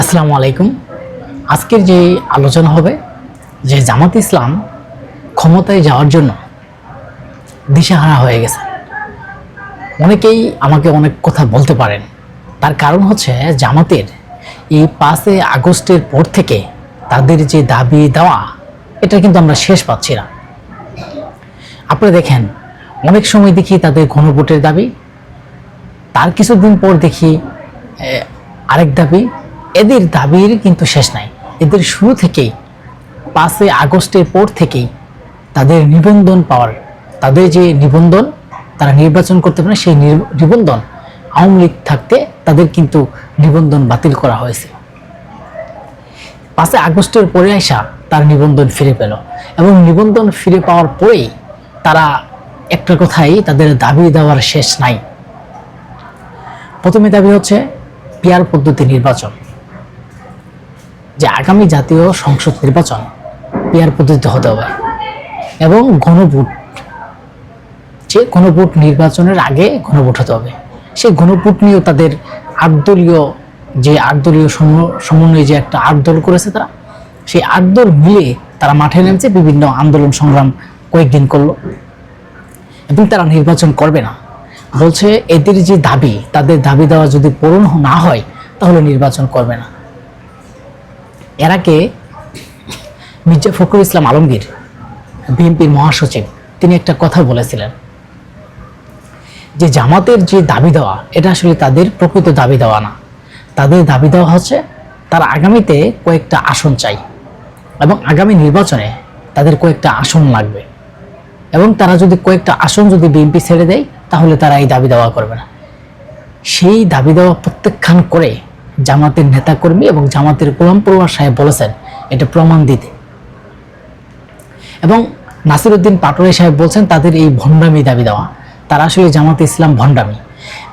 আসসালামু আলাইকুম। আজকের যে আলোচনা হবে, যে জামাত ইসলাম ক্ষমতায় যাওয়ার জন্য দিশাহারা হয়ে গেছে। অনেকেই আমাকে অনেক কথা বলতে পারেন। তার কারণ হচ্ছে জামাতের এই পাঁচে আগস্টের পর থেকে তাদের যে দাবি দেওয়া, এটা কিন্তু আমরা শেষ পাচ্ছি না। আপনারা দেখেন, অনেক সময় দেখি তাদের গণভোটের দাবি, তার কিছুদিন পর দেখি আরেক দাবি এদের দাবির কিন্তু শেষ নাই। এদের শুরু থেকেই, পাঁচই আগস্টের পর থেকেই তাদের নিবন্ধন পাওয়ার, তাদের যে নিবন্ধন তারা নির্বাচন করতে পারে সেই নিবন্ধন আওয়ামী লীগ থাকতে তাদের কিন্তু নিবন্ধন বাতিল করা হয়েছে। পাঁচই আগস্টের পরে আসা তার নিবন্ধন ফিরে পেল এবং নিবন্ধন ফিরে পাওয়ার পরেই তারা একটা কথাই তাদের দাবি দেওয়ার শেষ নাই। প্রথমে দাবি হচ্ছে, পিয়ার পদ্ধতি নির্বাচন। যে আগামী জাতীয় সংসদ নির্বাচন পিয়ার পদ্ধতিতে হতে হবে। এবং গণভোট, যে গণভোট নির্বাচনের আগে গণভোট হতে হবে। সেই গণভোট নিয়েও তাদের আটদলীয় যে আটদলীয় সমন্বয়ে যে একটা আট দল করেছে তারা, সেই আট দল মিলে তারা মাঠে নেমেছে, বিভিন্ন আন্দোলন সংগ্রাম কয়েকদিন করল। এবং তারা নির্বাচন করবে না। বলছে এদের যে দাবি, তাদের দাবি দেওয়া যদি পূরণ না হয়, তাহলে নির্বাচন করবে না। এর মির্জা ফখরুল ইসলাম আলমগীর, বিএনপির মহাসচিব, তিনি একটা কথা বলেছিলেন যে জামাতের যে দাবি দেওয়া, এটা আসলে তাদের প্রকৃত দাবি দেওয়া না। তাদের দাবি দেওয়া হচ্ছে তারা আগামীতে কয়েকটা আসন চাই এবং আগামী নির্বাচনে তাদের কয়েকটা আসন লাগবে। এবং তারা যদি কয়েকটা আসন যদি বিএনপি ছেড়ে দেয়, তাহলে তারা এই দাবি দেওয়া করবে না। সেই দাবি দেওয়া প্রত্যাখ্যান করে জামাতের নেতাকর্মী এবং জামাতের গোলাম পড়ুয়ার সাহেব বলেছেন, এটা প্রমাণ দিতে। এবং নাসিরুদ্দিন পাটোয়ারি সাহেব বলছেন, তাদের এই ভণ্ডামি দাবি দেওয়া, তারা আসলে জামাতে ইসলাম ভণ্ডামি।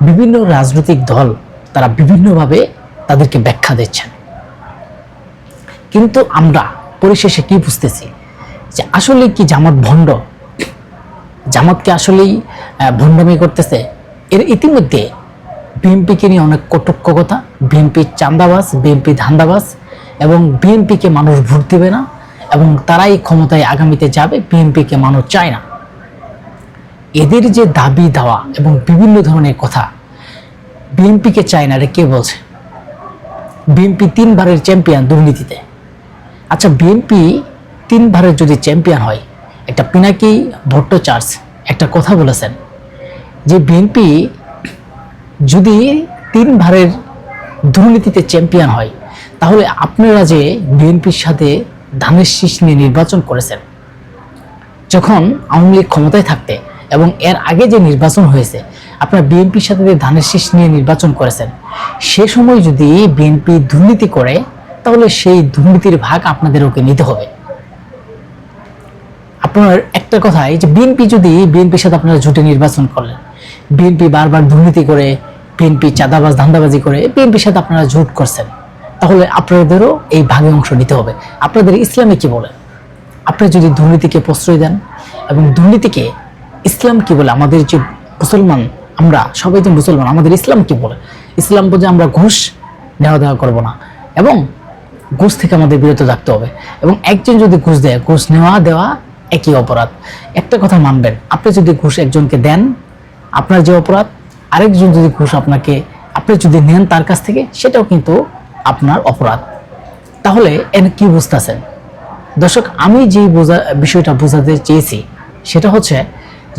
বিভিন্ন রাজনৈতিক দল, তারা বিভিন্নভাবে তাদেরকে ব্যাখ্যা দিচ্ছেন। কিন্তু আমরা পরিশেষে কি বুঝতেছি? যে আসলে কি জামাত ভণ্ড? জামাতকে আসলেই ভণ্ডামি করতেছে? এর ইতিমধ্যে বিএনপিকে নিয়ে অনেক কটুক্ষ কথা বিএনপি চান্দাবাস বিএনপি ধান্দাবাস এবং বিএনপিকে মানুষ ভোট দিবে না এবং তারাই ক্ষমতায় আগামীতে যাবে, বিএনপিকে মানুষ চায় না। এদের যে দাবি দেওয়া এবং বিভিন্ন ধরনের কথা, বিএনপিকে চায় না, এটা কে বলছে? বিএনপি তিনবারের চ্যাম্পিয়ন দুর্নীতিতে। আচ্ছা বিএনপি তিনবারের যদি চ্যাম্পিয়ন হয়, একটা পিনাকি ভট্টাচার্য একটা কথা বলেছেন যে বিএনপি যদি তিনবারের দুর্নীতিতে চ্যাম্পিয়ন হয়, তাহলে আপনারা যে বিএনপির সাথে ধানের শীষ নিয়ে নির্বাচন করেছেন, যখন আওয়ামী লীগ ক্ষমতায় থাকতে এবং এর আগে যে নির্বাচন হয়েছে, আপনারা বিএনপির সাথে যে ধানের শীষ নিয়ে নির্বাচন করেছেন, সে সময় যদি বিএনপি দুর্নীতি করে, তাহলে সেই দুর্নীতির ভাগ আপনাদের ওকে নিতে হবে। আপনার একটা কথাই যে বিএনপি যদি বিএনপির সাথে আপনারা জুটে নির্বাচন করলেন, বিএনপি বারবার দুর্নীতি করে বিএনপি চাঁদাবাজ, ধান্দাবাজি করে বিএনপির সাথে আপনারা জোট করছেন, তাহলে আপনাদেরও এই ভাগে অংশ নিতে হবে। আপনাদের ইসলামে কি বলে আপনি যদি দুর্নীতিকে প্রশ্রয় দেন এবং দুর্নীতিকে ইসলাম কি বলে? আমাদের যে মুসলমান আমরা, সবাই যে মুসলমান, আমাদের ইসলাম কি বলে? ইসলাম বলছে আমরা ঘুষ, নেওয়া দেওয়া করব না। এবং ঘুষ থেকে আমাদের বিরত থাকতে হবে। এবং একজন যদি ঘুষ দেয়, ঘুষ নেওয়া দেওয়া একই অপরাধ। একটা কথা মানবেন, আপনি যদি ঘুষ একজনকে দেন, আপনার যে অপরাধ আরেকজন যদি ঘুষ আপনাকে, আপনি যদি নেন তার কাছ থেকে, সেটাও কিন্তু আপনার অপরাধ। তাহলে এর কি বুঝতেছেন দর্শক, আমি যে বোঝা, বিষয়টা বোঝাতে চেয়েছি, সেটা হচ্ছে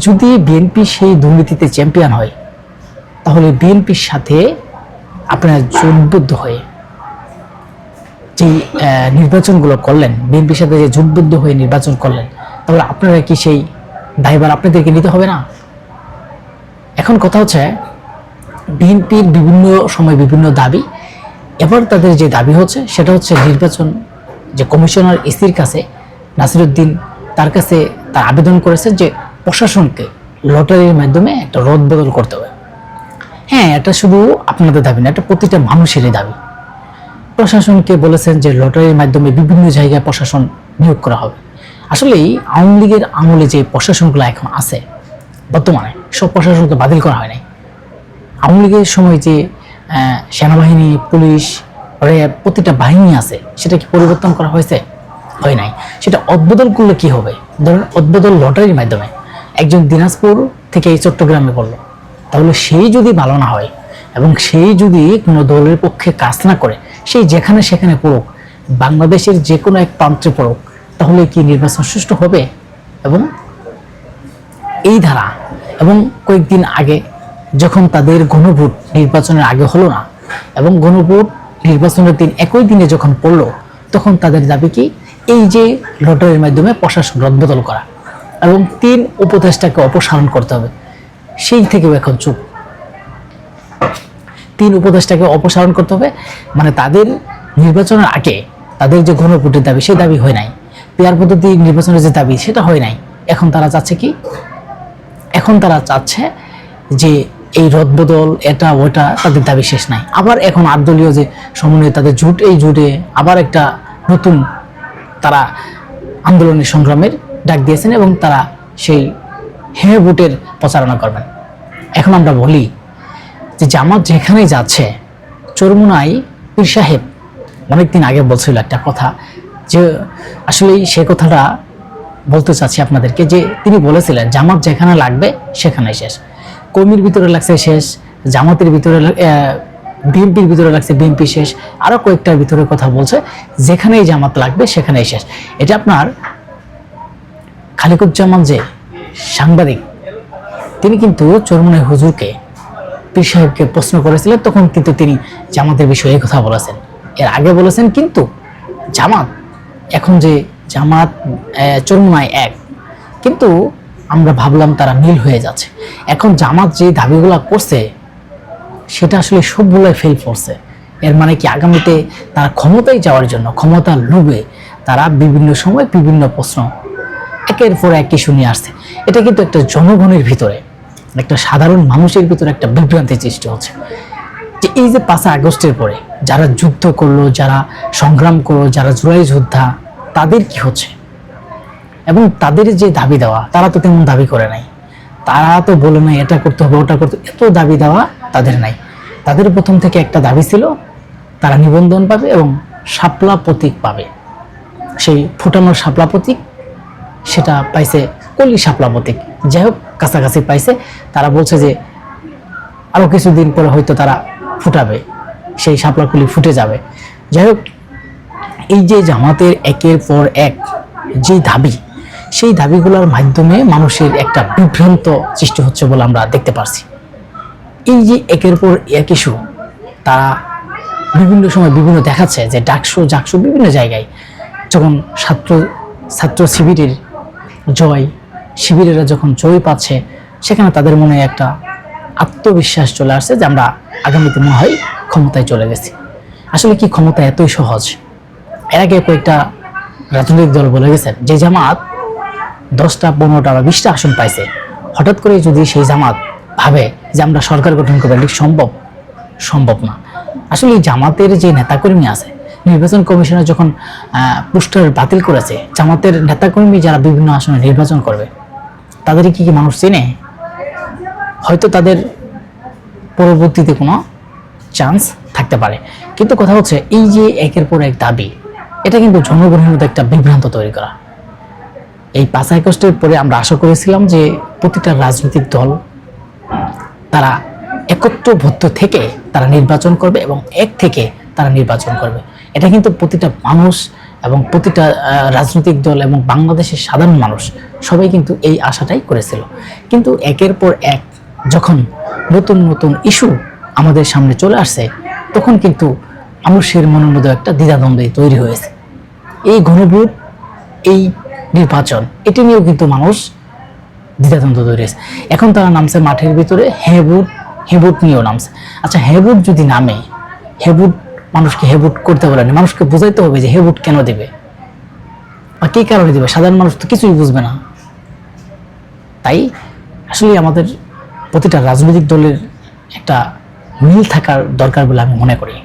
যদি বিএনপি সেই দুর্নীতিতে চ্যাম্পিয়ন হয়, তাহলে বিএনপির সাথে আপনারা জোটবদ্ধ হয়ে যে নির্বাচনগুলো করলেন বিএনপির সাথে যে জোটবদ্ধ হয়ে নির্বাচন করলেন, তাহলে আপনারা কি সেই দায়ভার আপনাদেরকে নিতে হবে না? এখন কথা হচ্ছে বিএনপির বিভিন্ন সময় বিভিন্ন দাবি। এবার তাদের যে দাবি হচ্ছে, সেটা হচ্ছে নির্বাচন যে কমিশনার এসির কাছে নাসিরুদ্দিন তার কাছে তার আবেদন করেছে যে প্রশাসনকে লটারির মাধ্যমে একটা রদ বদল করতে হবে। হ্যাঁ এটা শুধু আপনাদের দাবি না, এটা প্রতিটা মানুষেরই দাবি। প্রশাসনকে বলেছেন যে লটারির মাধ্যমে বিভিন্ন জায়গায় প্রশাসন নিয়োগ করা হবে। আসলেই আওয়ামী লীগের আমলে যে প্রশাসনগুলো এখন আছে, বর্তমানে সব প্রশাসনকে বাতিল করা হয় নাই। আওয়ামী লীগের সময় যে সেনাবাহিনী, পুলিশ র্যাব প্রতিটা বাহিনী আছে, সেটা কি পরিবর্তন করা হয়েছে? হয় নাই। সেটা অদবদল করলে কি হবে? ধরুন অদবদল লটারির মাধ্যমে একজন দিনাজপুর থেকে চট্টগ্রামে পড়ল তাহলে সেই যদি ভালো না হয় এবং সেই যদি কোনো দলের পক্ষে কাজ না করে, সেই যেখানে সেখানে পড়ুক, বাংলাদেশের যে কোনো এক প্রান্তে পড়ুক, তাহলে কি নির্বাচন সুষ্ঠু হবে? এবং এই ধারা, এবং কয়েকদিন আগে যখন তাদের গণভোট নির্বাচনের আগে হলো না এবং গণভোট নির্বাচনের দিন একই দিনে যখন পড়ল, তখন তাদের দাবি কি? এই যে লটারির মাধ্যমে প্রশাসন রদবদল করা এবং তিন উপদেষ্টাকে অপসারণ করতে হবে। সেই থেকেও এখন চুপ। তিন উপদেষ্টাকে অপসারণ করতে হবে মানে তাদের নির্বাচনের আগে তাদের যে গণভোটের দাবি, সেই দাবি হয় নাই। পেয়ার পদ্ধতি নির্বাচনের যে দাবি, সেটা হয় নাই। এখন তারা চাচ্ছে কি? এখন তারা চাচ্ছে যে এই রদবদল, এটা, ওটা তাদের দাবি শেষ নাই। আবার এখন আটদলীয় যে সমন্বয়, তাদের জুট, এই জুটে আবার একটা নতুন তারা আন্দোলনের সংগ্রামের ডাক দিয়েছেন এবং তারা সেই হ্যাঁ ভোটের প্রচারণা করবেন। এখন আমরা বলি যে জামাত যেখানেই যাচ্ছে, চরমুনাই পীর সাহেব অনেকদিন আগে বলছিল একটা কথা যে আসলে সে কথাটা বলতে চাচ্ছি আপনাদেরকে যে তিনি বলেছিলেন, জামাত যেখানে লাগবে সেখানে শেষ। কর্মীর ভিতরে লাগছে শেষ, জামাতের ভিতরে বিএনপির ভিতরে লাগছে বিএনপি শেষ আরও কয়েকটার ভিতরে কথা বলছে, যেখানেই জামাত লাগবে সেখানেই শেষ। এটা আপনার খালিকুজ্জামান যে সাংবাদিক, তিনি কিন্তু চরমনাই হুজুরকে, পীর সাহেবকে প্রশ্ন করেছিলেন, তখন কিন্তু তিনি জামাতের বিষয়ে কথা বলেছেন। এর আগে বলেছেন কিন্তু জামাত, এখন যে জামাত চরমনায় এক। কিন্তু আমরা ভাবলাম তারা মিল হয়ে যাচ্ছে। এখন জামাত যে দাবিগুলো করছে, সেটা আসলে সবগুলোই ফেল করছে। এর মানে কি আগামীতে তারা ক্ষমতায় যাওয়ার জন্য, ক্ষমতার লোভে তারা বিভিন্ন সময় বিভিন্ন প্রশ্ন একের পর এক ইস্যু নিয়ে আসছে। এটা কিন্তু একটা জনগণের ভিতরে, একটা সাধারণ মানুষের ভিতরে একটা বিভ্রান্তি সৃষ্টি হচ্ছে। যে এই যে পাঁচই আগস্টের পরে যারা যুদ্ধ করল, যারা সংগ্রাম করল, যারা জুলাই যোদ্ধা, তাদের কি হচ্ছে? এবং তাদের যে দাবি দেওয়া, তারা তো তেমন দাবি করে নাই। তারা তো বলে নাই, এটা করতে হবে, ওটা করতে এত দাবি দেওয়া তাদের নাই। তাদের প্রথম থেকে একটা দাবি ছিল, তারা নিবন্ধন পাবে এবং শাপলা প্রতীক পাবে। সেই ফুটানোর শাপলা প্রতীক, সেটা পাইছে কলি শাপলা প্রতীক। যাই হোক, কাছাকাছি পাইছে। তারা বলছে যে আরও কিছুদিন পরে হয়তো তারা ফুটাবে, সেই শাপলাকুলি ফুটে যাবে। যাই হোক, এই যে জামাতের একের পর এক যে দাবি সেই দাবিগুলোর মাধ্যমে মানুষের একটা বিভ্রান্ত সৃষ্টি হচ্ছে বলে আমরা দেখতে পারছি। এই যে একের পর এক ইস্যু, তারা বিভিন্ন সময় বিভিন্ন দেখাচ্ছে যে ডাকসু, জাকসু বিভিন্ন জায়গায় যখন ছাত্র ছাত্র শিবিরের জয়, শিবিরেরা যখন জয় পাচ্ছে, সেখানে তাদের মনে একটা আত্মবিশ্বাস চলে আসছে যে আমরা আগামীতে মনে হয় ক্ষমতায় চলে গেছি। আসলে কি ক্ষমতা এতই সহজ? এর আগে কয়েকটা রাজনৈতিক দল বলে গেছেন, যে জামাত দশটা, পনেরোটা বা বিশটা আসন পাইছে। হঠাৎ করে যদি সেই জামাত ভাবে যে আমরা সরকার গঠন করব, এটা সম্ভব? সম্ভব না। আসলে জামাতের যে নেতাকর্মী আছে, নির্বাচন কমিশনার যখন পোস্টার বাতিল করেছে, জামাতের নেতাকর্মী যারা বিভিন্ন আসনে নির্বাচন করবে তাদের কি কি মানুষ চেনে? হয়তো তাদের পরবর্তীতে কোনো চান্স থাকতে পারে। কিন্তু কথা হচ্ছে, এই যে একের পর এক দাবি, এটা কিন্তু জনগণের মধ্যে একটা বিভ্রান্ত তৈরি করা। এই পাঁচ আগস্টের পরে আমরা আশা করেছিলাম যে প্রতিটা রাজনৈতিক দল তারা একত্রবদ্ধ থেকে তারা নির্বাচন করবে এবং এক থেকে তারা নির্বাচন করবে। এটা কিন্তু প্রতিটা মানুষ এবং প্রতিটা রাজনৈতিক দল এবং বাংলাদেশের সাধারণ মানুষ সবাই কিন্তু এই আশাটাই করেছিল। কিন্তু একের পর এক যখন নতুন নতুন ইস্যু আমাদের সামনে চলে আসছে তখন কিন্তু মানুষের মনের মধ্যে একটা দ্বিধাদ্বন্দ্ব তৈরি হয়েছে। এই গণভোট এই নির্বাচন। এটি নিয়েও কিন্তু মানুষ দ্বিধাদ্বন্দ্ব তৈরি হয়েছে। এখন তারা নামছে মাঠের ভিতরে, হেবুট হেবুট নিয়েও নামছে। আচ্ছা হেবুট যদি নামে, হেবুট মানুষকে হেবুট করতে বলে না, মানুষকে বোঝাইতে হবে যে হেবুট কেন দেবে? বা কী কারণে দেবে? সাধারণ মানুষ তো কিছুই বুঝবে না। তাই আসলে আমাদের প্রতিটা রাজনৈতিক দলের একটা মিল থাকার দরকার বলে আমি মনে করি।